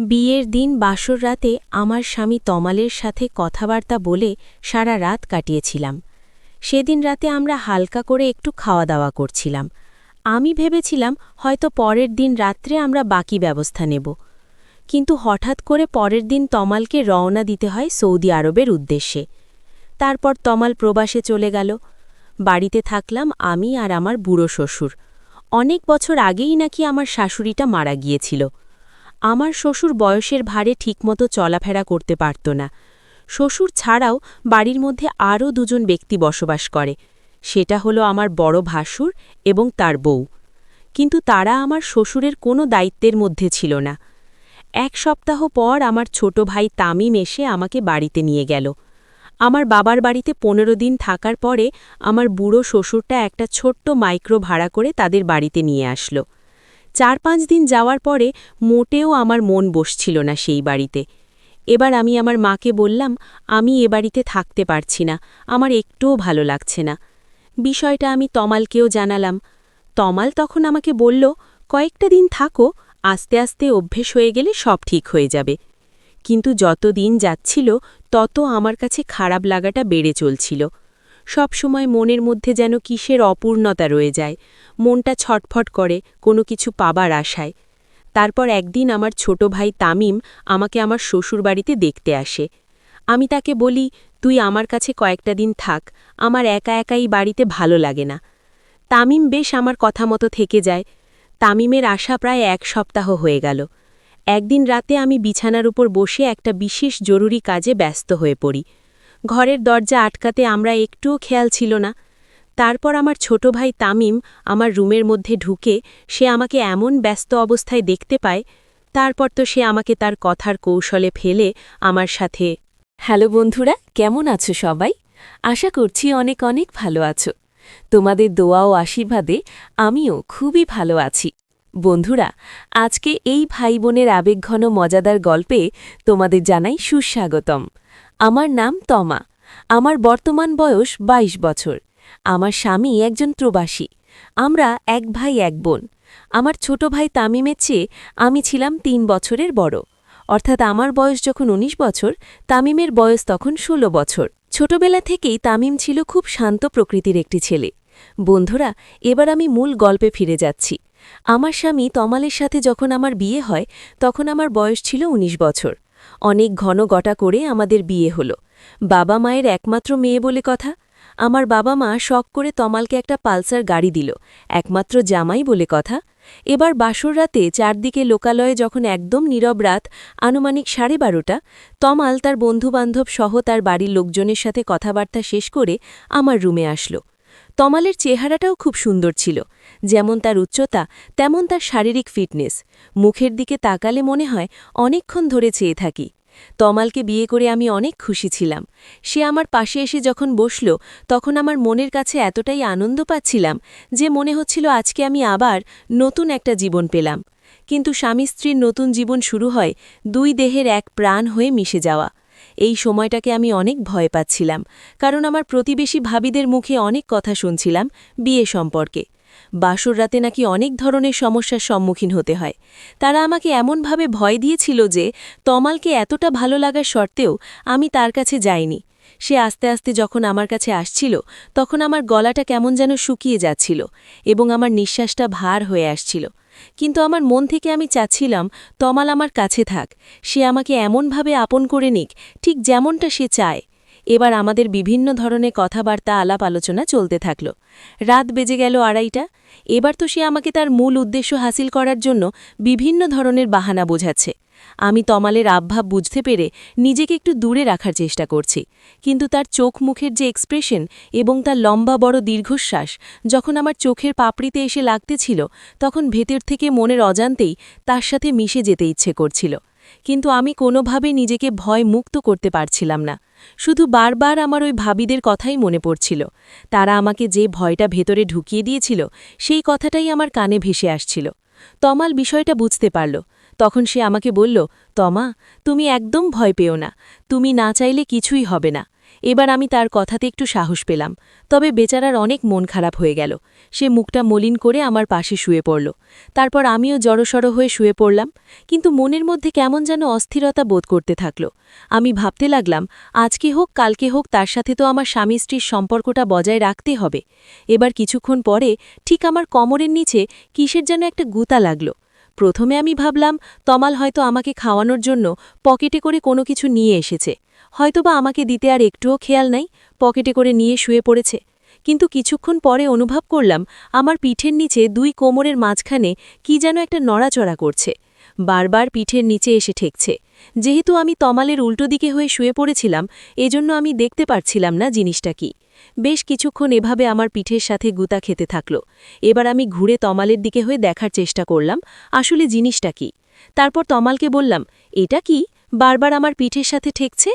বিয়ের দিন বাসর রাতে আমার স্বামী তমালের সাথে কথাবার্তা বলে সারা রাত কাটিয়েছিলাম। সেদিন রাতে আমরা হালকা করে একটু খাওয়া দাওয়া করছিলাম। আমি ভেবেছিলাম হয়তো পরের দিন রাত্রে আমরা বাকি ব্যবস্থা নেব। কিন্তু হঠাৎ করে পরের দিন তমালকে রওনা দিতে হয় সৌদি আরবের উদ্দেশ্যে। তারপর তমাল প্রবাসে চলে গেল। বাড়িতে থাকলাম আমি আর আমার বুড়ো শ্বশুর। অনেক বছর আগেই নাকি আমার শাশুড়িটা মারা গিয়েছিল। আমার শ্বশুর বয়সের ভারে ঠিকমতো চলাফেরা করতে পারত না। শ্বশুর ছাড়াও বাড়ির মধ্যে আরও দুজন ব্যক্তি বসবাস করে। সেটা হলো আমার বড় ভাসুর এবং তার বউ। কিন্তু তারা আমার শ্বশুরের কোনো দায়িত্বের মধ্যে ছিল না। এক সপ্তাহ পর আমার ছোট ভাই তামিম এসে আমাকে বাড়িতে নিয়ে গেল। আমার বাবার বাড়িতে পনেরো দিন থাকার পরে আমার বুড়ো শ্বশুরটা একটা ছোট্ট মাইক্রো ভাড়া করে তাদের বাড়িতে নিয়ে আসলো। চার পাঁচ দিন যাওয়ার পরে মোটেও আমার মন বসছিল না সেই বাড়িতে। এবার আমি আমার মাকে বললাম, আমি এ বাড়িতে থাকতে পারছি না, আমার একটুও ভালো লাগছে না। বিষয়টা আমি তমালকেও জানালাম। তমাল তখন আমাকে বলল, কয়েকটা দিন থাকো, আস্তে আস্তে অভ্যেস হয়ে গেলে সব ঠিক হয়ে যাবে। কিন্তু যত দিন যাচ্ছিল, তত আমার কাছে খারাপ লাগাটা বেড়ে চলছিল। সবসময় মনের মধ্যে যেন কিসের অপূর্ণতা রয়ে যায়। মনটা ছটফট করে, কোনো কিছু পাবার আশায়। তারপর একদিন আমার ছোট ভাই তামিম আমাকে আমার শ্বশুরবাড়িতে দেখতে আসে। আমি তাকে বলি, তুই আমার কাছে কয়েকটা দিন থাক, আমার একা একাই বাড়িতে ভালো লাগে না। তামিম বেশ আমার কথা মতো থেকে যায়। তামিমের আশা প্রায় এক সপ্তাহ হয়ে গেল। একদিন রাতে আমি বিছানার উপর বসে একটা বিশেষ জরুরি কাজে ব্যস্ত হয়ে পড়ি। ঘরের দরজা আটকাতে আমরা একটুও খেয়াল ছিল না। তারপর আমার ছোট ভাই তামিম আমার রুমের মধ্যে ঢুকে সে আমাকে এমন ব্যস্ত অবস্থায় দেখতে পায়, তারপর তো সে আমাকে তার কথার কৌশলে ফেলে আমার সাথে, হ্যালো বন্ধুরা, কেমন আছো সবাই? আশা করছি অনেক অনেক ভালো আছো। তোমাদের দোয়া ও আশীর্বাদে আমিও খুবই ভালো আছি। বন্ধুরা, আজকে এই ভাই বোনের আবেগঘন মজাদার গল্পে তোমাদের জানাই সুস্বাগতম। আমার নাম তমা। আমার বর্তমান বয়স ২২ বছর। আমার স্বামী একজন প্রবাসী। আমরা এক ভাই, এক বোন। আমার ছোট ভাই তামিমের চেয়ে আমি ছিলাম তিন বছরের বড়। অর্থাৎ আমার বয়স যখন ১৯ বছর, তামিমের বয়স তখন ১৬ বছর। ছোটবেলা থেকেই তামিম ছিল খুব শান্ত প্রকৃতির একটি ছেলে। বন্ধুরা, এবার আমি মূল গল্পে ফিরে যাচ্ছি। আমার স্বামী তমালের সাথে যখন আমার বিয়ে হয়, তখন আমার বয়স ছিল ১৯ বছর। অনেক ঘন গটা করে আমাদের বিয়ে হলো। বাবা মায়ের একমাত্র মেয়ে বলে কথা। আমার বাবা মা শখ করে তমালকে একটা পালসার গাড়ি দিল, একমাত্র জামাই বলে কথা। এবার বাসর রাতে চারদিকে লোকালয়ে যখন একদম নীরব রাত, আনুমানিক সাড়ে বারোটা, তমাল তার বন্ধুবান্ধব সহ তার বাড়ির লোকজনের সাথে কথাবার্তা শেষ করে আমার রুমে আসলো। তমালের চেহারাটাও খুব সুন্দর ছিল। যেমন তার উচ্চতা, তেমন তার শারীরিক ফিটনেস। মুখের দিকে তাকালে মনে হয় অনেকক্ষণ ধরে চেয়ে থাকি। তমালকে বিয়ে করে আমি অনেক খুশি ছিলাম। সে আমার পাশে এসে যখন বসল, তখন আমার মনের কাছে এতটাই আনন্দ পাচ্ছিলাম যে মনে হচ্ছিল আজকে আমি আবার নতুন একটা জীবন পেলাম। কিন্তু স্বামী স্ত্রীর নতুন জীবন শুরু হয় দুই দেহের এক প্রাণ হয়ে মিশে যাওয়া। এই সময়টাকে আমি অনেক ভয় পাচ্ছিলাম, কারণ আমার প্রতিবেশী ভাবিদের মুখে অনেক কথা শুনছিলাম বিয়ে সম্পর্কে। বাসর রাতে নাকি অনেক ধরনের সমস্যার সম্মুখীন হতে হয়। তারা আমাকে এমনভাবে ভয় দিয়েছিল যে তমালকে এতটা ভালো লাগার সত্ত্বেও আমি তার কাছে যাইনি। সে আস্তে আস্তে যখন আমার কাছে আসছিল, তখন আমার গলাটা কেমন যেন শুকিয়ে যাচ্ছিল এবং আমার নিঃশ্বাসটা ভার হয়ে আসছিল। কিন্তু আমার মন থেকে আমি চাচ্ছিলাম, তমাল আমার কাছে থাক। সে আমাকে এমনভাবে আপন করে নিক, ঠিক যেমনটা সে চায়। এবার আমাদের বিভিন্ন ধরনের কথাবার্তা, আলাপ, আলোচনা চলতে থাকল। রাত বেজে গেল আড়াইটা। এবার তো সে আমাকে তার মূল উদ্দেশ্য হাসিল করার জন্য বিভিন্ন ধরনের বাহানা বোঝাচ্ছে। আমি তমালের আবভাব বুঝতে পেরে নিজেকে একটু দূরে রাখার চেষ্টা করছি। কিন্তু তার চোখ মুখের যে এক্সপ্রেশন এবং তার লম্বা বড় দীর্ঘশ্বাস যখন আমার চোখের পাপড়িতে এসে লাগতেছিল, তখন ভেতর থেকে মনের অজান্তেই তার সাথে মিশে যেতে ইচ্ছে করছিল। কিন্তু আমি কোনোভাবে নিজেকে ভয় মুক্ত করতে পারছিলাম না। শুধু বারবার আমার ওই ভাবিদের কথাই মনে পড়ছিল। তারা আমাকে যে ভয়টা ভেতরে ঢুকিয়ে দিয়েছিল, সেই কথাটাই আমার কানে ভেসে আসছিল। তমাল বিষয়টা বুঝতে পারল। তখন সে আমাকে বলল, তমা, তুমি একদম ভয় পেও না। তুমি না চাইলে কিছুই হবে না। এবার আমি তার কথাতে একটু সাহস পেলাম। তবে বেচারার অনেক মন খারাপ হয়ে গেল। সে মুখটা মলিন করে আমার পাশে শুয়ে পড়ল। তারপর আমিও জড়সড় হয়ে শুয়ে পড়লাম। কিন্তু মনের মধ্যে কেমন যেন অস্থিরতা বোধ করতে থাকল। আমি ভাবতে লাগলাম, আজকে হোক, কালকে হোক, তার সাথে তো আমার স্বামী স্ত্রীর সম্পর্কটা বজায় রাখতে হবে। এবার কিছুক্ষণ পরে, ঠিক আমার কমরের নিচে কিসের যেন একটা গুতা লাগল। প্রথমে আমি ভাবলাম, তমাল হয়তো আমাকে খাওয়ানোর জন্য পকেটে করে কোনো কিছু নিয়ে এসেছে। হয়তোবা আমাকে দিতে আর একটুও খেয়াল নাই, পকেটে করে নিয়ে শুয়ে পড়েছে। কিন্তু কিছুক্ষণ পরে অনুভব করলাম, আমার পিঠের নিচে দুই কোমরের মাঝখানে কি যেন একটা নড়াচড়া করছে। বারবার পিঠের নিচে এসে ঠেকছে। যেহেতু আমি তমালের উল্টো দিকে হয়ে শুয়ে পড়েছিলাম, এজন্য আমি দেখতে পারছিলাম না জিনিসটা কি। বেশ কিছুক্ষণ এভাবে আমার পিঠের সাথে গুতা খেতে থাকল। এবার আমি ঘুরে তমালের দিকে হয়ে দেখার চেষ্টা করলাম, আসলে জিনিসটা কি। তারপর তমালকে বললাম, এটা কি? বারবার আমার পিঠের সাথে ঠেকছে?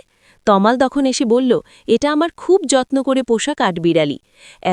তমাল তখন এসে বলল, এটা আমার খুব যত্ন করে পোষা কাঠবিড়ালি।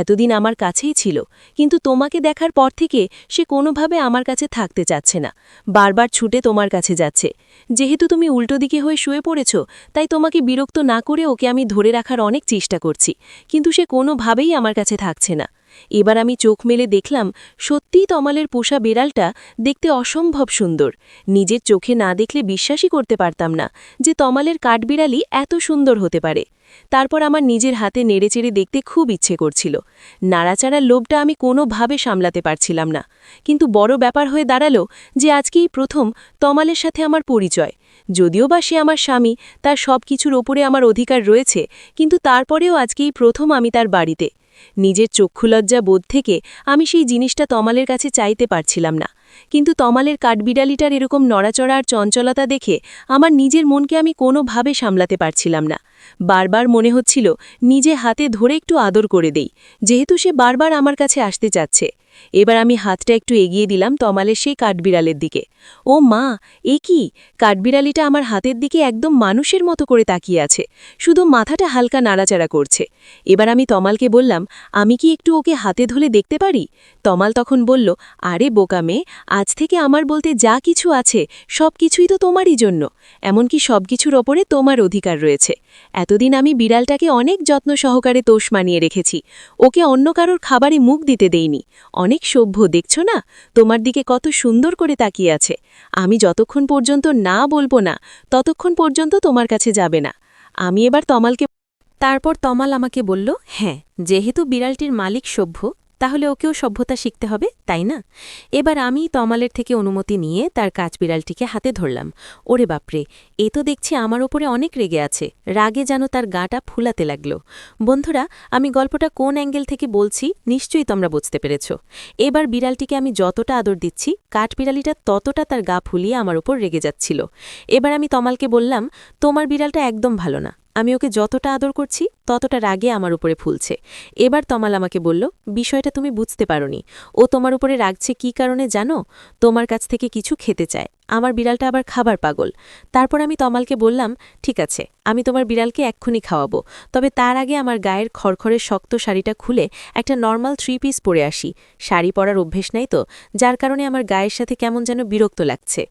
এতদিন আমার কাছেই ছিল, কিন্তু তোমাকে দেখার পর থেকে সে কোনোভাবে আমার কাছে থাকতে চাচ্ছে না। বারবার ছুটে তোমার কাছে যাচ্ছে। যেহেতু তুমি উল্টো দিকে হয়ে শুয়ে পড়েছ, তাই তোমাকে বিরক্ত না করে ওকে আমি ধরে রাখার অনেক চেষ্টা করছি, কিন্তু সে কোনোভাবেই আমার কাছে থাকছে না। এবার আমি চোখ মেলে দেখলাম সত্যিই তমালের পোষা বিড়ালটা দেখতে অসম্ভব সুন্দর। নিজের চোখে না দেখলে বিশ্বাসই করতে পারতাম না যে তমালের কাঠবিড়ালি এত সুন্দর হতে পারে। তারপর আমার নিজের হাতে নেড়েচেড়ে দেখতে খুব ইচ্ছে করছিল। নাড়াচাড়ার লোভটা আমি কোনোভাবে সামলাতে পারছিলাম না। কিন্তু বড় ব্যাপার হয়ে দাঁড়াল যে আজকেই প্রথম তমালের সাথে আমার পরিচয়। যদিও বা সে আমার স্বামী, তার সব কিছুর ওপরে আমার অধিকার রয়েছে, কিন্তু তারপরেও আজকেই প্রথম আমি তার বাড়িতে। নিজের চক্ষুলজ্জা বোধ থেকে আমি সেই জিনিসটা তমালের কাছে চাইতে পারছিলাম না। কিন্তু তমালের কাঠবিড়ালিটার এরকম নড়াচড়া আর চঞ্চলতা দেখে আমার নিজের মনকে আমি কোনোভাবে সামলাতে পারছিলাম না। বারবার মনে হচ্ছিল, নিজে হাতে ধরে একটু আদর করে দেই, যেহেতু সে বারবার আমার কাছে আসতে চাচ্ছে। এবার আমি হাতটা একটু এগিয়ে দিলাম তমালের সেই কাঠবিড়ালের দিকে। ও মা, এ কি? কাঠবিড়ালিটা আমার হাতের দিকে একদম মানুষের মতো করে তাকিয়ে আছে, শুধু মাথাটা হালকা নাড়াচাড়া করছে। এবার আমি তমালকে বললাম, আমি কি একটু ওকে হাতে ধরে দেখতে পারি? তমাল তখন বলল, আরে বোকা মেয়ে আজ থেকে আমার বলতে যা কিছু আছে, সব কিছুই তো তোমারই জন্য। এমনকি সব কিছুর ওপরে তোমার অধিকার রয়েছে। এতদিন আমি বিড়ালটাকে অনেক যত্ন সহকারে তোষ মানিয়ে রেখেছি। ওকে অন্য কারোর খাবারে মুখ দিতে দেইনি। অনেক সভ্য, দেখছ না? তোমার দিকে কত সুন্দর করে তাকিয়ে আছে। আমি যতক্ষণ পর্যন্ত না বলব না, ততক্ষণ পর্যন্ত তোমার কাছে যাবে না। আমি এবার তমালকে তারপর তমাল আমাকে বলল হ্যাঁ যেহেতু বিড়ালটির মালিক সভ্য তাহলে ওকেও সভ্যতা শিখতে হবে, তাই না? এবার আমি তমালের থেকে অনুমতি নিয়ে তার কাঠবিড়ালটিকে হাতে ধরলাম। ওরে বাপরে, এ তো দেখছি আমার ওপরে অনেক রেগে আছে। রাগে যেন তার গাটা ফুলাতে লাগল। বন্ধুরা, আমি গল্পটা কোন অ্যাঙ্গেল থেকে বলছি নিশ্চয়ই তোমরা বুঝতে পেরেছ। এবার বিড়ালটিকে আমি যতটা আদর দিচ্ছি, কাঠবিড়ালিটা ততটা তার গা ফুলিয়ে আমার ওপর রেগে যাচ্ছিল। এবার আমি তমালকে বললাম, তোমার বিড়ালটা একদম ভালো না। আমি ওকে যতটা আদর করছি ততটা রাগে আমার উপরে ফুলছে। এবার তমাল আমাকে বলল, বিষয়টা তুমি বুঝতে পারোনি। ও তোমার উপরে রাগছে কি কারণে জানো? তোমার কাছ থেকে কিছু খেতে চায়। আমার বিড়ালটা আবার খাবার পাগল। তারপর আমি তমালকে বললাম, ঠিক আছে, আমি তোমার বিড়ালকে এক্ষুনি খাওয়াবো। তবে তার আগে আমার গায়ের খড়খড়ের শক্ত শাড়িটা খুলে একটা নর্মাল থ্রি পিস পরে আসি। শাড়ি পরার অভ্যেস নাই তো, যার কারণে আমার গায়ের সাথে কেমন যেন বিরক্ত লাগছে।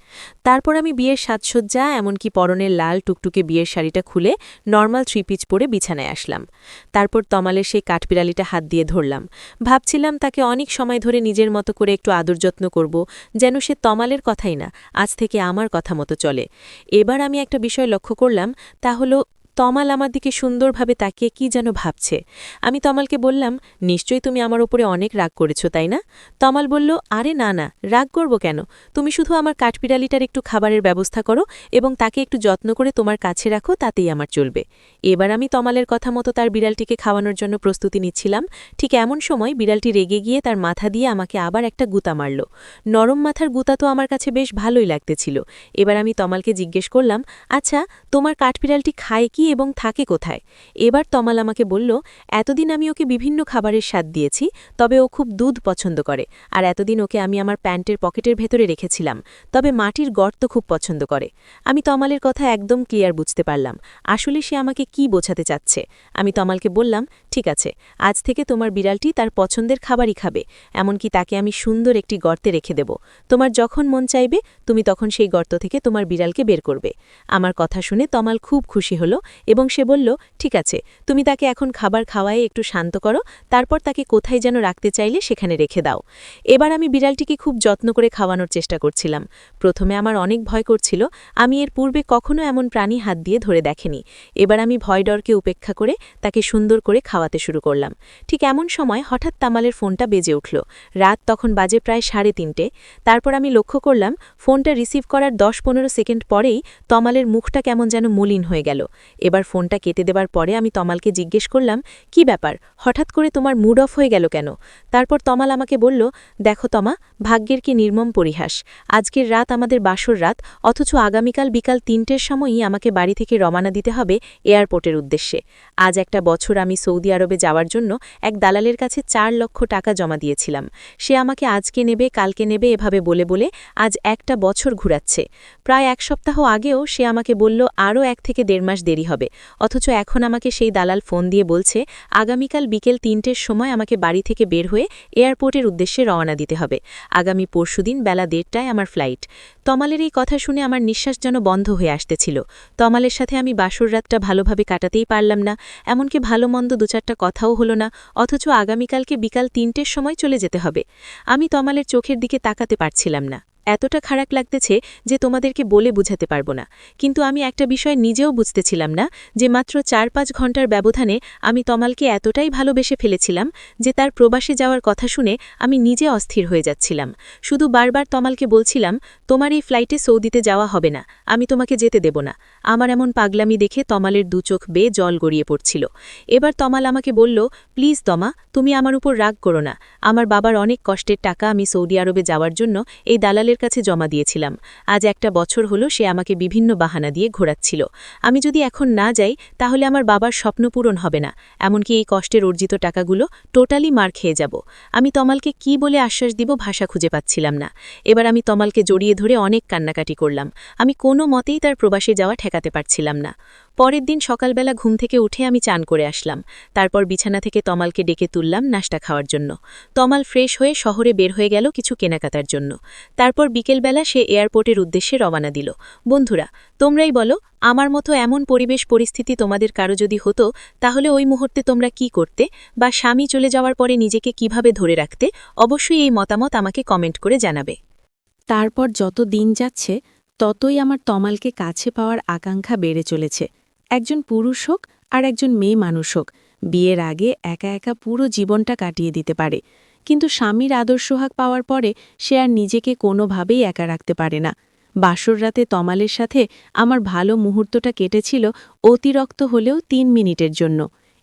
তারপর আমি বিয়ের সাজসজ্জা, এমনকি পরনের লাল টুকটুকে বিয়ের শাড়িটা খুলে নর্মাল থ্রি পিস পরে বিছানায় আসলাম। তারপর তমালের সেই কাঠবিড়ালিটা হাত দিয়ে ধরলাম। ভাবছিলাম তাকে অনেক সময় ধরে নিজের মতো করে একটু আদর যত্ন করব, যেন সে তমালের কথাই না, আজ থেকে আমার কথা মতো চলে। এবার আমি একটা বিষয় লক্ষ্য করলাম, তা হলো তমাল আমার দিকে সুন্দরভাবে তাকিয়ে কি যেন ভাবছে। আমি তমালকে বললাম, নিশ্চয়ই তুমি আমার ওপরে অনেক রাগ করেছ, তাই না? তমাল বলল, আরে না না, রাগ করব কেন? তুমি শুধু আমার কাঠবিড়ালিটার একটু খাবারের ব্যবস্থা করো এবং তাকে একটু যত্ন করে তোমার কাছে রাখো, তাতেই আমার চলবে। এবার আমি তমালের কথা মতো তার বিড়ালটিকে খাওয়ানোর জন্য প্রস্তুতি নিচ্ছিলাম। ঠিক এমন সময় বিড়ালটি রেগে গিয়ে তার মাথা দিয়ে আমাকে আবার একটা গুতা মারল। নরম মাথার গুতা তো আমার কাছে বেশ ভালোই লাগতেছিল। এবার আমি তমালকে জিজ্ঞেস করলাম আচ্ছা তোমার কাঠপিড়ালটি খায় কি কি এবং থাকে কোথায়? এবার তমাল আমাকে বলল, এতদিন আমি ওকে বিভিন্ন খাবারের স্বাদ দিয়েছি, তবে ও খুব দুধ পছন্দ করে, আর এতদিন ওকে আমি আমার প্যান্টের পকেটের ভেতরে রেখেছিলাম, তবে মাটির গর্ত খুব পছন্দ করে। আমি তমালের কথা একদম ক্লিয়ার বুঝতে পারলাম। আসলে সে আমাকে কি বোঝাতে চাচ্ছে? আমি তমালকে বললাম, ঠিক আছে, আজ থেকে তোমার বিড়ালটি তার পছন্দের খাবারই খাবে, এমনকি তাকে আমি সুন্দর একটি গর্তে রেখে দেব। তোমার যখন মন চাইবে, তুমি তখন সেই গর্ত থেকে তোমার বিড়ালকে বের করবে। আমার কথা শুনে তমাল খুব খুশি হলো এবং সে বলল, ঠিক আছে, তুমি তাকে এখন খাবার খাওয়ায়ে একটু শান্ত করো, তারপর তাকে কোথায় যেন রাখতে চাইলে সেখানে রেখে দাও। এবার আমি বিড়ালটিকে খুব যত্ন করে খাওয়ানোর চেষ্টা করছিলাম। প্রথমে আমার অনেক ভয় করছিল, আমি এর পূর্বে কখনো এমন প্রাণী হাত দিয়ে ধরে দেখেনি। এবার আমি ভয় ডরকে উপেক্ষা করে তাকে সুন্দর করে খাওয়াতে শুরু করলাম। ঠিক এমন সময় হঠাৎ তামালের ফোনটা বেজে উঠল। রাত তখন বাজে প্রায় সাড়ে তিনটে। তারপর আমি লক্ষ্য করলাম, ফোনটা রিসিভ করার দশ পনেরো সেকেন্ড পরেই তমালের মুখটা কেমন যেন মলিন হয়ে গেল। এবার ফোনটা কেটে দেবার পরে আমি তমালকে জিজ্ঞেস করলাম, কি ব্যাপার? হঠাৎ করে তোমার মুড অফ হয়ে গেল কেন? তারপর তমাল আমাকে বলল, দেখো তমা, ভাগ্যের কি নির্মম পরিহাস। আজকের রাত আমাদের বাসর রাত, অথচ আগামীকাল বিকাল তিনটের সময়ই আমাকে বাড়ি থেকে রমানা দিতে হবে এয়ারপোর্টের উদ্দেশ্যে। আজ একটা বছর আমি সৌদি আরবে যাওয়ার জন্য এক দালালের কাছে চার লক্ষ টাকা জমা দিয়েছিলাম। সে আমাকে আজকে নেবে, কালকে নেবে, এভাবে বলে বলে আজ একটা বছর ঘুরাচ্ছে। প্রায় এক সপ্তাহ আগেও সে আমাকে বলল, আরও এক থেকে দেড় মাস দেরি হবে। অথচ এখন আমাকে সেই দালাল ফোন দিয়ে বলছে, আগামীকাল বিকেল তিনটের সময় আমাকে বাড়ি থেকে বের হয়ে এয়ারপোর্টের উদ্দেশ্যে রওনা দিতে হবে। আগামী পরশুদিন বেলা দেড়টায় আমার ফ্লাইট। তমালের এই কথা শুনে আমার নিঃশ্বাস যেন বন্ধ হয়ে আসতেছিল। তমালের সাথে আমি বাসর রাতটা ভালোভাবে কাটাতেই পারলাম না। এমনকি ভালো মন্দ দু চারটা কথাও হলো না। অথচ আগামীকালকে বিকাল তিনটের সময় চলে যেতে হবে। আমি তমালের চোখের দিকে তাকাতে পারছিলাম না। এতটা খারাপ লাগতেছে যে তোমাদেরকে বলে বুঝাতে পারব না। কিন্তু আমি একটা বিষয় নিজেও বুঝতেছিলাম না যে মাত্র চার পাঁচ ঘণ্টার ব্যবধানে আমি তমালকে এতটাই ভালোবেসে ফেলেছিলাম যে তার প্রবাসে যাওয়ার কথা শুনে আমি নিজে অস্থির হয়ে যাচ্ছিলাম। শুধু বারবার তমালকে বলছিলাম, তোমার এই ফ্লাইটে সৌদিতে যাওয়া হবে না, আমি তোমাকে যেতে দেব না। আমার এমন পাগলামি দেখে তমালের দু চোখ বেয়ে জল গড়িয়ে পড়ছিল। এবার তমাল আমাকে বলল, প্লিজ তমা, তুমি আমার উপর রাগ করো না। আমার বাবার অনেক কষ্টের টাকা আমি সৌদি আরবে যাওয়ার জন্য এই দালালের কাছে জমা দিয়েছিলাম। আজ একটা বছর হলো সে আমাকে বিভিন্ন বাহানা দিয়ে ঘোরাচ্ছিল। আমি যদি এখন না যাই, তাহলে আমার বাবার স্বপ্ন পূরণ হবে না। এমনকি এই কষ্টের অর্জিত টাকাগুলো টোটালি মার খেয়ে যাব। আমি তমালকে কি বলে আশ্বাস দিব ভাষা খুঁজে পাচ্ছিলাম না। এবার আমি তমালকে জড়িয়ে ধরে অনেক কান্নাকাটি করলাম। আমি কোনো মতেই তার প্রবাসে যাওয়া ঠেকাতে পারছিলাম না। পরের দিন সকালবেলা ঘুম থেকে উঠে আমি চান করে আসলাম। তারপর বিছানা থেকে তমালকে ডেকে তুললাম নাস্তা খাওয়ার জন্য। তমাল ফ্রেশ হয়ে শহরে বের হয়ে গেল কিছু কেনাকাটার জন্য। তারপর বিকেলবেলা সে এয়ারপোর্টের উদ্দেশ্যে রওনা দিল। বন্ধুরা, তোমরাই বলো, আমার মতো এমন পরিবেশ পরিস্থিতি তোমাদের কারও যদি হতো, তাহলে ওই মুহূর্তে তোমরা কি করতে? বা স্বামী চলে যাওয়ার পরে নিজেকে কীভাবে ধরে রাখতে? অবশ্যই এই মতামত আমাকে কমেন্ট করে জানাবে। তারপর যত দিন যাচ্ছে, ততই আমার তমালকে কাছে পাওয়ার আকাঙ্ক্ষা বেড়ে চলেছে। একজন পুরুষ হোক আর একজন মেয়ে মানুষ হোক, বিয়ের আগে একা একা পুরো জীবনটা কাটিয়ে দিতে পারে। কিন্তু স্বামীর আদর সোহাগ পাওয়ার পরে সে আর নিজেকে কোনোভাবেই একা রাখতে পারে না। বাসর রাতে তমালের সাথে আমার ভালো মুহূর্তটা কেটেছিল অতিরক্ত হলেও তিন মিনিটের জন্য।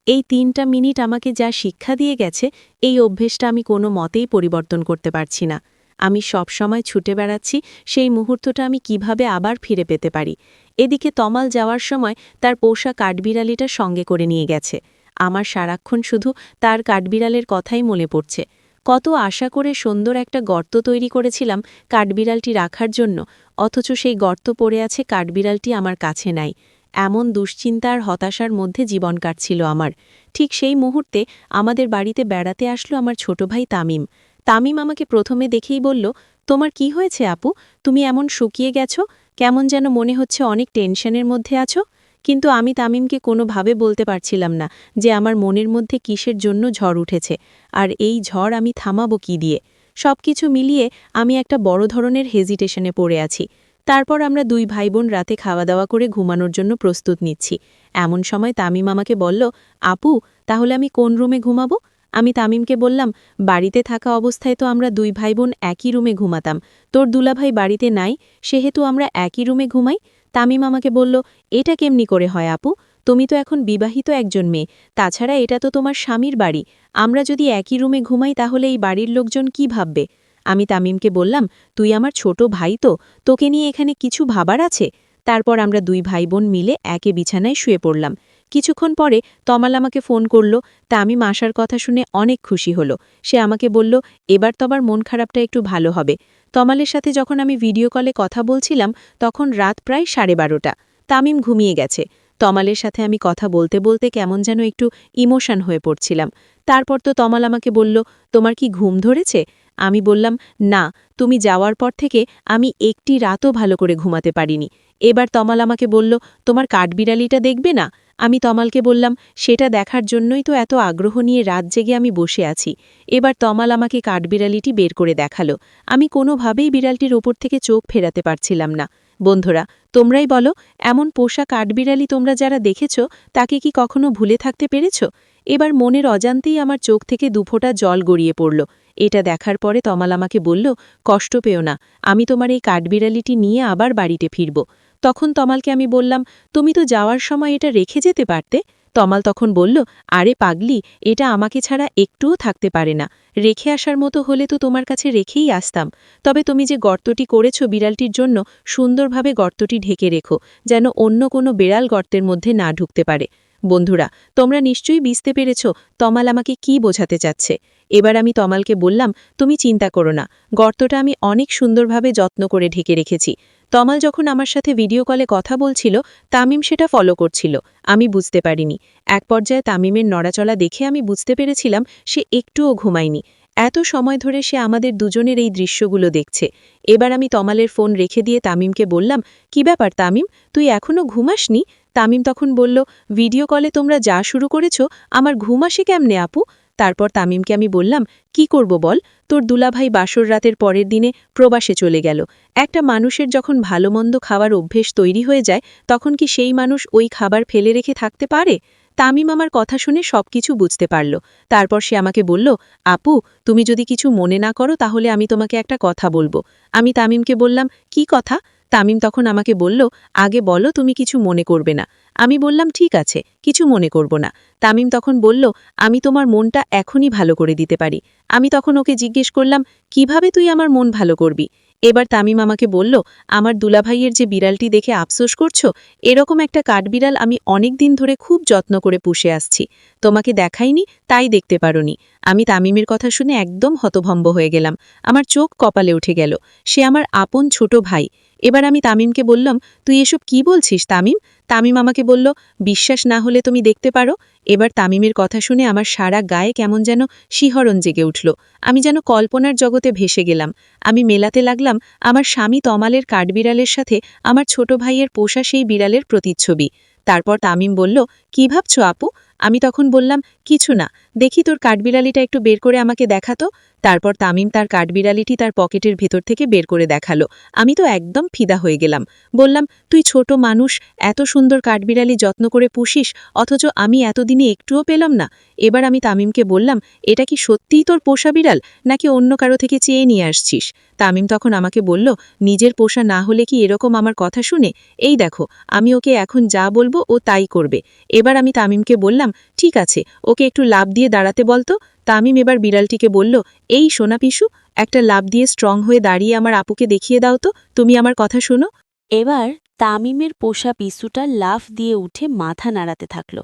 এই তিনটা মিনিট আমাকে যা শিক্ষা দিয়ে গেছে, এই অভ্যেসটা আমি কোনো মতেই পরিবর্তন করতে পারছি না। আমি সব সময় ছুটে বেড়াচ্ছি, সেই মুহূর্তটা আমি কীভাবে আবার ফিরে পেতে পারি? এদিকে তমাল যাওয়ার সময় তার পোষা কাঠবিড়ালিটা সঙ্গে করে নিয়ে গেছে। আমার সারাক্ষণ শুধু তার কাঠবিড়ালের কথাই মনে পড়ছে। কত আশা করে সুন্দর একটা গর্ত তৈরি করেছিলাম কাঠবিড়ালটি রাখার জন্য, অথচ সেই গর্ত পড়ে আছে কাঠবিড়ালটি আমার কাছে নাই। এমন দুশ্চিন্তা আর হতাশার মধ্যে জীবন কাটছিল আমার। ঠিক সেই মুহূর্তে আমাদের বাড়িতে বেড়াতে আসলো আমার ছোট ভাই তামিম। তামিম আমাকে প্রথমে দেখেই বলল, তোমার কি হয়েছে আপু? তুমি এমন শুকিয়ে গেছো? কেমন যেন মনে হচ্ছে অনেক টেনশনের মধ্যে আছো? কিন্তু আমি তামিমকে কোনোভাবে বলতে পারছিলাম না যে আমার মনের মধ্যে কিসের জন্য ঝড় উঠেছে, আর এই ঝড় আমি থামাবো কি দিয়ে। সব কিছু মিলিয়ে আমি একটা বড় ধরনের হেজিটেশনে পড়ে আছি। তারপর আমরা দুই ভাই বোন রাতে খাওয়া দাওয়া করে ঘুমানোর জন্য প্রস্তুত নিচ্ছি। এমন সময় তামিম আমাকে বলল, আপু, তাহলে আমি কোন রুমে ঘুমাবো? আমি তামিমকে বললাম, বাড়িতে থাকা অবস্থায় তো আমরা দুই ভাইবোন একই রুমে ঘুমাতাম। তোর দুলাভাই বাড়িতে নাই, সেহেতু আমরা একই রুমে ঘুমাই। তামিম আমাকে বলল, এটা কেমনি করে হয় আপু? তুমি তো এখন বিবাহিত একজন মেয়ে। তাছাড়া এটা তো তোমার স্বামীর বাড়ি। আমরা যদি একই রুমে ঘুমাই তাহলে এই বাড়ির লোকজন কি ভাববে? আমি তামিমকে বললাম, তুই আমার ছোট ভাই তো, তোকে নিয়ে এখানে কিছু ভাবার আছে? তারপর আমরা দুই ভাই বোন মিলে একে বিছানায় শুয়ে পড়লাম। কিছুক্ষণ পরে তমাল আমাকে ফোন করল, তা আমি মাসার কথা শুনে অনেক খুশি হলো। সে আমাকে বলল, এবার তবার মন খারাপটা একটু ভালো হবে। তমালের সাথে যখন আমি ভিডিও কলে কথা বলছিলাম, তখন রাত প্রায় সাড়ে বারোটা। তামিম ঘুমিয়ে গেছে। তমালের সাথে আমি কথা বলতে বলতে কেমন যেন একটু ইমোশন হয়ে পড়ছিলাম। তারপর তো তমাল আমাকে বলল, তোমার কি ঘুম ধরেছে? আমি বললাম, না, তুমি যাওয়ার পর থেকে আমি একটি রাতও ভালো করে ঘুমাতে পারিনি। এবার তমাল আমাকে বলল, তোমার কাঠবিড়ালিটা দেখবে না? আমি তমালকে বললাম, সেটা দেখার জন্যই তো এত আগ্রহ নিয়ে রাত জেগে আমি বসে আছি। এবার তমাল আমাকে কাঠবিড়ালিটি বের করে দেখাল। আমি কোনোভাবেই বিড়ালটির ওপর থেকে চোখ ফেরাতে পারছিলাম না। বন্ধুরা, তোমরাই বলো, এমন পোষা কাঠবিড়ালি তোমরা যারা দেখেছ, তাকে কি কখনো ভুলে থাকতে পেরেছ? এবার মনের অজান্তেই আমার চোখ থেকে দুফোঁটা জল গড়িয়ে পড়ল। এটা দেখার পরে তমাল আমাকে বলল, কষ্ট পেও না, আমি তোমার এই কাঠবিড়ালিটি নিয়ে আবার বাড়িতে ফিরব। তখন তমালকে আমি বললাম, তুমি তো যাওয়ার সময় এটা রেখে যেতে পারতে? তমাল তখন বলল, আরে পাগলি, এটা আমাকে ছাড়া একটুও থাকতে পারে না। রেখে আসার মতো হলে তো তোমার কাছে রেখেই আসতাম। তবে তুমি যে গর্তটি করেছ বিড়ালটির জন্য, সুন্দরভাবে গর্তটি ঢেকে রেখো, যেন অন্য কোনো বিড়াল গর্তের মধ্যে না ঢুকতে পারে। বন্ধুরা, তোমরা নিশ্চয়ই বুঝতে পেরেছ তমাল আমাকে কি বোঝাতে চাচ্ছে। এবার আমি তমালকে বললাম, তুমি চিন্তা করো না, গর্তটা আমি অনেক সুন্দরভাবে যত্ন করে ঢেকে রেখেছি। তমাল যখন আমার সাথে ভিডিও কলে কথা বলছিল, তামিম সেটা ফলো করছিল। আমি বুঝতে পারিনি। এক পর্যায়ে তামিমের নড়াচলা দেখে আমি বুঝতে পেরেছিলাম, সে একটুও ঘুমায়নি। এত সময় ধরে সে আমাদের দুজনের এই দৃশ্যগুলো দেখছে। এবার আমি তমালের ফোন রেখে দিয়ে তামিমকে বললাম, কি ব্যাপার তামিম? তুই এখনও ঘুমাসনি? তামিম তখন বলল ভিডিও কলে তোমরা যা শুরু করেছ, আমার ঘুম আসে কেমনে আপু? তারপর তামিমকে আমি বললাম, কি করব বল? তোর দুলাভাই বাসর রাতের পরের দিনে প্রবাসে চলে গেল। একটা মানুষের যখন ভালো মন্দ খাওয়ার অভ্যেস তৈরি হয়ে যায়, তখন কি সেই মানুষ ওই খাবার ফেলে রেখে থাকতে পারে? তামিম আমার কথা শুনে সব কিছু বুঝতে পারল। তারপর সে আমাকে বলল, আপু, তুমি যদি কিছু মনে না করো, তাহলে আমি তোমাকে একটা কথা বলব। আমি তামিমকে বললাম, কি কথা? তামিম তখন আমাকে বলল, আগে বলো তুমি কিছু মনে করবে না। আমি বললাম, ঠিক আছে, কিছু মনে করব না। তামিম তখন বলল, আমি তোমার মনটা এখনই ভালো করে দিতে পারি। আমি তখন ওকে জিজ্ঞেস করলাম, কীভাবে তুই আমার মন ভালো করবি? এবার তামিম আমাকে বলল, আমার দুলাভাইয়ের যে বিড়ালটি দেখে আফসোস করছ, এরকম একটা কাঠবিড়াল আমি অনেক দিন ধরে খুব যত্ন করে পুষে আসছি। তোমাকে দেখাইনি, তাই দেখতে পারোনি। আমি তামিমের কথা শুনে একদম হতভম্ব হয়ে গেলাম। আমার চোখ কপালে উঠে গেল। সে আমার আপন ছোট ভাই। এবার আমি তামিমকে বললাম, তুই এসব কি বলছিস, তামিম? তামিম আমাকে বলল, বিশ্বাস না হলে তুমি দেখতে পারো। এবার তামিমের কথা শুনে আমার সারা গায়ে কেমন যেন শিহরণ জেগে উঠল। আমি যেন কল্পনার জগতে ভেসে গেলাম। আমি মেলাতে লাগলাম আমার স্বামী তমালের কাঠবিড়ালের সাথে আমার ছোট ভাইয়ের পোষা সেই বিড়ালের প্রতিচ্ছবি। তারপর তামিম বলল, কি ভাবছ আপু? আমি তখন বললাম, কিছু না, দেখি তোর কাঠবিড়ালিটা একটু বের করে আমাকে দেখাতো। তারপর তামিম তার কাঠবিড়ালিটি তার পকেটের ভেতর থেকে বের করে দেখাল। আমি তো একদম ফিদা হয়ে গেলাম। বললাম, তুই ছোট মানুষ, এত সুন্দর কাঠবিড়ালি যত্ন করে পুষিস, অথচ আমি এতদিনে একটুও পেলাম না। এবার আমি তামিমকে বললাম, এটা কি সত্যিই তোর পোষা বিড়াল, নাকি অন্য কারও থেকে চেয়ে নিয়ে আসছিস? তামিম তখন আমাকে বলল, নিজের পোষা না হলে কি এরকম আমার কথা শুনে? এই দেখো, আমি ওকে এখন যা বলব ও তাই করবে। এবার আমি তামিমকে বললাম ঠিক আছে, ওকে একটু লাভ দিয়ে দাঁড়াতে বলতো তামিম এবার বিড়ালটিকে বলল, এই সোনা পিসু, একটা লাভ দিয়ে স্ট্রং হয়ে দাঁড়িয়ে আমার আপুকে দেখিয়ে দাও তো, তুমি আমার কথা শোনো। এবার তামিমের পোষা পিসুটা লাফ দিয়ে উঠে মাথা নাড়াতে থাকল।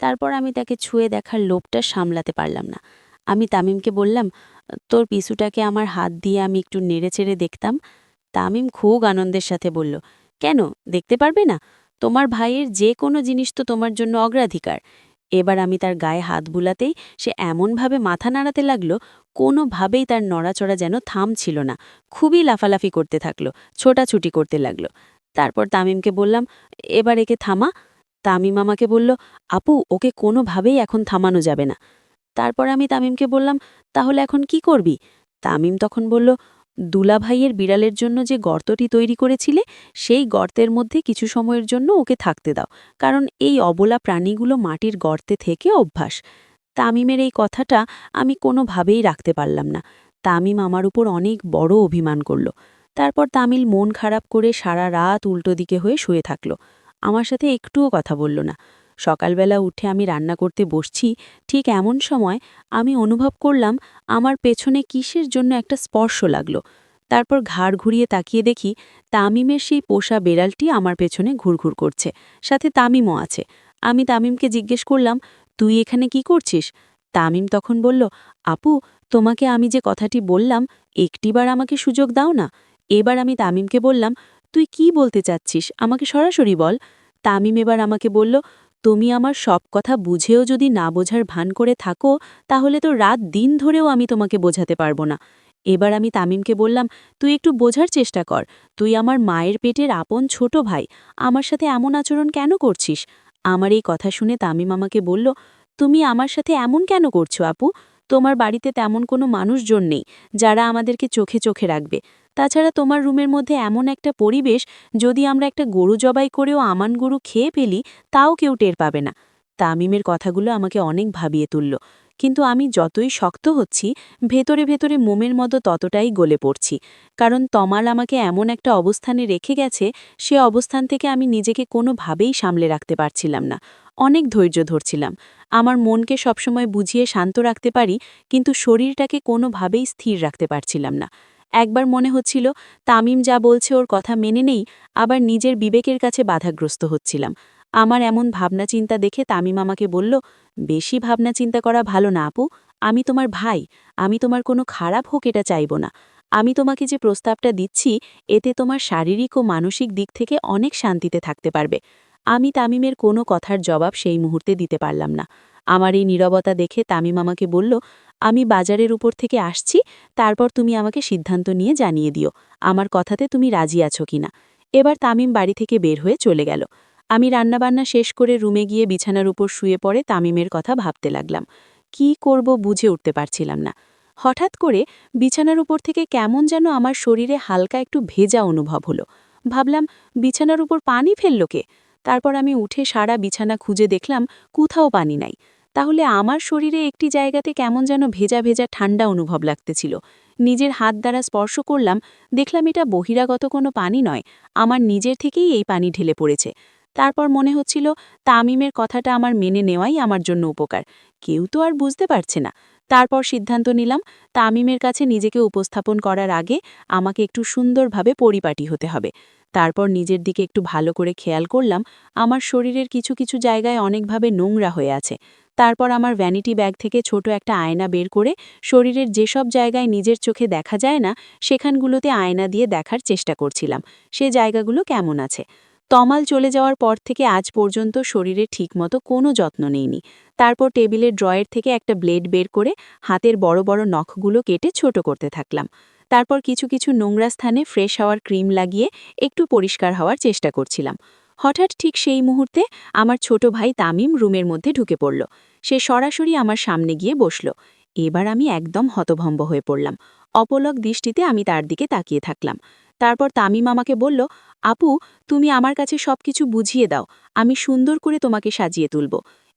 তারপর আমি তাকে ছুঁয়ে দেখার লোভটা সামলাতে পারলাম না। আমি তামিমকে বললাম, তোর পিসুটাকে আমার হাত দিয়ে আমি একটু নেড়েচেড়ে দেখতাম। তামিম খুব আনন্দের সাথে বলল, কেন, দেখতে পারবে না? তোমার ভাইয়ের যে কোনো জিনিস তো তোমার জন্য অগ্রাধিকার। এবার আমি তার গায়ে হাত বুলাতেই সে এমনভাবে মাথা নাড়াতে লাগল, কোনোভাবেই তার নড়াচড়া যেন থাম ছিল না। খুবই লাফালাফি করতে থাকল, ছোটাছুটি করতে লাগল। তারপর তামিমকে বললাম, এবার একে থামা। তামিম আমাকে বলল, আপু, ওকে কোনোভাবেই এখন থামানো যাবে না। তারপর আমি তামিমকে বললাম, তাহলে এখন কি করবি? তামিম তখন বলল দুলাভাইয়ের বিড়ালের জন্য যে গর্তটি তৈরি করেছিলে, সেই গর্তের মধ্যে কিছু সময়ের জন্য ওকে থাকতে দাও, কারণ এই অবলা প্রাণীগুলো মাটির গর্তে থেকে অভ্যাস। তামিমের এই কথাটা আমি কোনোভাবেই রাখতে পারলাম না। তামিম আমার উপর অনেক বড় অভিমান করল। তারপর তামিল মন খারাপ করে সারা রাত উল্টো দিকে হয়ে শুয়ে থাকল। আমার সাথে একটুও কথা বলল না। সকালবেলা উঠে আমি রান্না করতে বসছি, ঠিক এমন সময় আমি অনুভব করলাম আমার পেছনে কিসের জন্য একটা স্পর্শ লাগল। তারপর ঘাড় ঘুরিয়ে তাকিয়ে দেখি তামিমের সেই পোষা বেড়ালটি আমার পেছনে ঘুরঘুর করছে, সাথে তামিমও আছে। আমি তামিমকে জিজ্ঞেস করলাম, তুই এখানে কি করছিস? তামিম তখন বলল, আপু, তোমাকে আমি যে কথাটি বললাম, একটিবার আমাকে সুযোগ দাও না। এবার আমি তামিমকে বললাম, তুই কি বলতে চাচ্ছিস? আমাকে সরাসরি বল। তামিম এবার আমাকে বলল তুমি আমার সব কথা বুঝেও যদি না বোঝার ভান করে থাকো, তাহলে তো রাত দিন ধরেও আমি তোমাকে বোঝাতে পারব না। এবার আমি তামিমকে বললাম, তুই একটু বোঝার চেষ্টা কর। তুই আমার মায়ের পেটের আপন ছোট ভাই। আমার সাথে এমন আচরণ কেন করছিস? আমার এই কথা শুনে তামিম আমাকে বলল, তুমি আমার সাথে এমন কেন করছ আপু? তোমার বাড়িতে তেমন কোনো মানুষজন নেই যারা আমাদেরকে চোখে চোখে রাখবে। তাছাড়া তোমার রুমের মধ্যে এমন একটা পরিবেশ, যদি আমরা একটা গরু জবাই করেও আমান গরু খেয়ে ফেলি, তাও কেউ টের পাবে না। তামিমের কথাগুলো আমাকে অনেক ভাবিয়ে তুলল। কিন্তু আমি যতই শক্ত হচ্ছি, ভেতরে ভেতরে মোমের মতো ততটাই গলে পড়ছি। কারণ তমাল আমাকে এমন একটা অবস্থানে রেখে গেছে, সে অবস্থান থেকে আমি নিজেকে কোনোভাবেই সামলে রাখতে পারছিলাম না। অনেক ধৈর্য ধরছিলাম। আমার মনকে সবসময় বুঝিয়ে শান্ত রাখতে পারি, কিন্তু শরীরটাকে কোনোভাবেই স্থির রাখতে পারছিলাম না। একবার মনে হচ্ছিল, তামিম যা বলছে ওর কথা মেনে নেই, আবার নিজের বিবেকের কাছে বাধাগ্রস্ত হচ্ছিলাম। আমার এমন ভাবনা চিন্তা দেখে তামিম আমাকে বলল, বেশি ভাবনা চিন্তা করা ভালো না আপু, আমি তোমার ভাই, আমি তোমার কোনো খারাপ হোক এটা চাইব না। আমি তোমাকে যে প্রস্তাবটা দিচ্ছি, এতে তোমার শারীরিক ও মানসিক দিক থেকে অনেক শান্তিতে থাকতে পারবে। আমি তামিমের কোনো কথার জবাব সেই মুহূর্তে দিতে পারলাম না। আমার এই নীরবতা দেখে তামিম আমাকে বলল, আমি বাজারের উপর থেকে আসছি, তারপর তুমি আমাকে সিদ্ধান্ত নিয়ে জানিয়ে দিও, আমার কথাতে তুমি রাজি আছো কিনা? এবার তামিম বাড়ি থেকে বের হয়ে চলে গেল। আমি রান্নাবান্না শেষ করে রুমে গিয়ে বিছানার উপর শুয়ে পড়ে তামিমের কথা ভাবতে লাগলাম। কি করব বুঝে উঠতে পারছিলাম না। হঠাৎ করে বিছানার উপর থেকে কেমন যেন আমার শরীরে হালকা একটু ভেজা অনুভব হলো। ভাবলাম, বিছানার উপর পানি ফেলল কে? তারপর আমি উঠে সারা বিছানা খুঁজে দেখলাম কোথাও পানি নাই। তাহলে আমার শরীরে একটি জায়গাতে কেমন যেন ভেজা ভেজা ঠান্ডা অনুভব লাগতেছিল। নিজের হাত দ্বারা স্পর্শ করলাম, দেখলাম এটা বহিরাগত কোনো পানি নয়, আমার নিজের থেকেই এই পানি ঢেলে পড়েছে। তারপর মনে হচ্ছিল তামিমের কথাটা আমার মেনে নেওয়াই আমার জন্য উপকার। কেউ তো আর বুঝতে পারছে না। তারপর সিদ্ধান্ত নিলাম, তামিমের কাছে নিজেকে উপস্থাপন করার আগে আমাকে একটু সুন্দরভাবে পরিপাটি হতে হবে। তারপর নিজের দিকে একটু ভালো করে খেয়াল করলাম, আমার শরীরের কিছু কিছু জায়গায় অনেকভাবে নোংরা হয়ে আছে। তারপর আমার ভ্যানিটি ব্যাগ থেকে ছোট একটা আয়না বের করে শরীরের যেসব জায়গায় নিজের চোখে দেখা যায় না, সেখানগুলোতে আয়না দিয়ে দেখার চেষ্টা করছিলাম। সে জায়গাগুলো কেমন আছে? তমাল চলে যাওয়ার পর থেকে আজ পর্যন্ত শরীরে ঠিকমতো কোনো যত্ন নেইনি। তারপর টেবিলের ড্রয়ের থেকে একটা ব্লেড বের করে হাতের বড় বড় নখগুলো কেটে ছোট করতে থাকলাম। তারপর কিছু কিছু নোংরা স্থানে ফ্রেশ হওয়ার ক্রিম লাগিয়ে একটু পরিষ্কার হওয়ার চেষ্টা করছিলাম। হঠাৎ ঠিক সেই মুহূর্তে আমার ছোট ভাই তামিম রুমের মধ্যে ঢুকে পড়ল। সে সরাসরি আমার সামনে গিয়ে বসল। এবার আমি একদম হতভম্ব হয়ে পড়লাম। অপলক দৃষ্টিতে আমি তার দিকে তাকিয়ে থাকলাম। তারপর তামিম আমাকে বলল, আপু, তুমি আমার কাছে সবকিছু বুঝিয়ে দাও, আমি সুন্দর করে তোমাকে সাজিয়ে তুলব।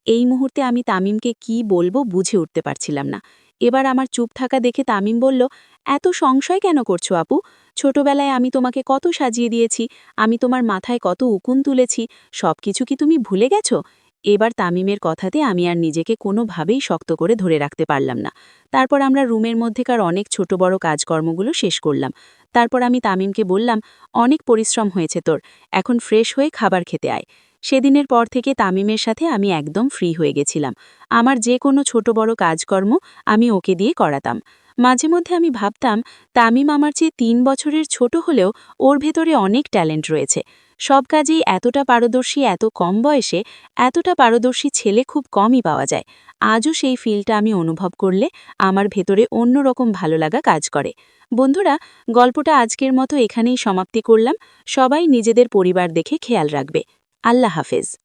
এই মুহূর্তে আমি তামিমকে কি বলব বুঝে উঠতে পারছিলাম না। এবার আমার চুপ থাকা দেখে তামিম বলল, এত সংশয় কেন করছ আপু? ছোটবেলায় আমি তোমাকে কত সাজিয়ে দিয়েছি, আমি তোমার মাথায় কত উকুন তুলেছি সব কিছু কি তুমি ভুলে গেছো? এবার তামিমের কথাতে আমি আর নিজেকে কোনোভাবেই শক্ত করে ধরে রাখতে পারলাম না। তারপর আমরা রুমের মধ্যেকার অনেক ছোট বড় কাজকর্মগুলো শেষ করলাম। তারপর আমি তামিমকে বললাম, অনেক পরিশ্রম হয়েছে তোর, এখন ফ্রেশ হয়ে খাবার খেতে আয়। সেদিনের পর থেকে তামিমের সাথে আমি একদম ফ্রি হয়ে গেছিলাম। আমার যে কোনো ছোট বড় কাজকর্ম আমি ওকে দিয়ে করাতাম। মাঝে মধ্যে আমি ভাবতাম, তামিম আমার চেয়ে তিন বছরের ছোট হলেও ওর ভেতরে অনেক ট্যালেন্ট রয়েছে। সব কাজেই এতটা পারদর্শী এত কম বয়সে এতটা পারদর্শী ছেলে খুব কমই পাওয়া যায়। আজও সেই ফিলটা আমি অনুভব করলে আমার ভেতরে অন্যরকম ভালো লাগা কাজ করে। বন্ধুরা, গল্পটা আজকের মতো এখানেই সমাপ্তি করলাম। সবাই নিজেদের পরিবার দেখে খেয়াল রাখবে। আল্লাহ হাফেজ।